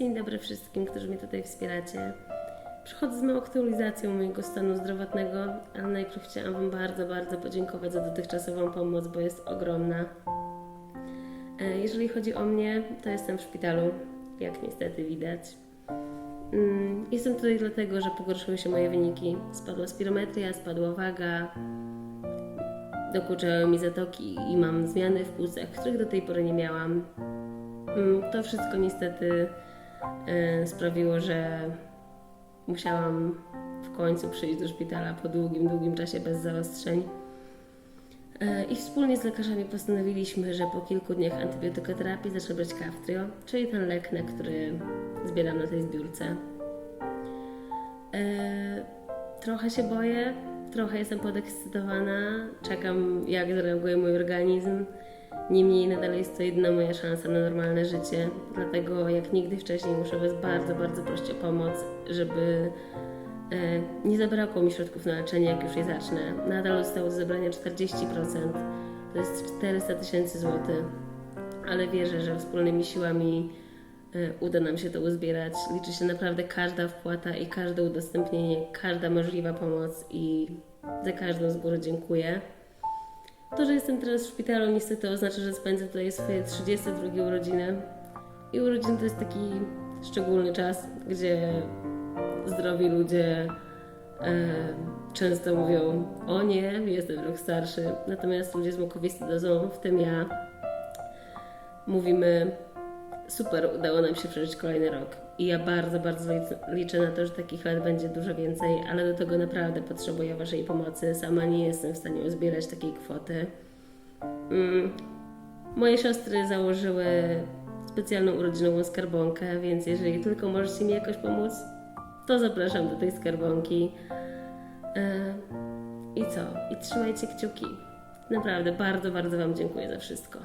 Dzień dobry wszystkim, którzy mnie tutaj wspieracie. Przychodzę z małą aktualizacją mojego stanu zdrowotnego, ale najpierw chciałam Wam bardzo, bardzo podziękować za dotychczasową pomoc, bo jest ogromna. E, Jeżeli chodzi o mnie, to jestem w szpitalu, jak niestety widać. Mm, Jestem tutaj dlatego, że pogorszyły się moje wyniki. Spadła spirometria, spadła waga, dokuczały mi zatoki i mam zmiany w płucach, których do tej pory nie miałam. Mm, To wszystko niestety sprawiło, że musiałam w końcu przyjść do szpitala po długim, długim czasie bez zaostrzeń. E, I wspólnie z lekarzami postanowiliśmy, że po kilku dniach antybiotykoterapii zacznę brać Kaftrio, czyli ten lek, na który zbieram na tej zbiórce. E, Trochę się boję, trochę jestem podekscytowana, czekam jak zareaguje mój organizm. Niemniej nadal jest to jedyna moja szansa na normalne życie, dlatego jak nigdy wcześniej muszę Was bardzo, bardzo prosić o pomoc, żeby e, nie zabrakło mi środków na leczenie, jak już je zacznę. Nadal zostało do zebrania 40%, to jest 400 tysięcy złotych, ale wierzę, że wspólnymi siłami e, uda nam się to uzbierać. Liczy się naprawdę każda wpłata i każde udostępnienie, każda możliwa pomoc i za każdą z góry dziękuję. To, że jestem teraz w szpitalu, niestety oznacza, że spędzę tutaj swoje 32 urodziny. I urodziny to jest taki szczególny czas, gdzie zdrowi ludzie e, często mówią: O nie, jestem rok starszy. Natomiast ludzie z mukowiscydozą, w tym ja, mówimy: Super, udało nam się przeżyć kolejny rok. I ja bardzo, bardzo lic- liczę na to, że takich lat będzie dużo więcej, ale do tego naprawdę potrzebuję Waszej pomocy. Sama nie jestem w stanie uzbierać takiej kwoty. Mm. Moje siostry założyły specjalną urodzinową skarbonkę, więc jeżeli tylko możecie mi jakoś pomóc, to zapraszam do tej skarbonki. E, I co? I trzymajcie kciuki. Naprawdę bardzo, bardzo Wam dziękuję za wszystko.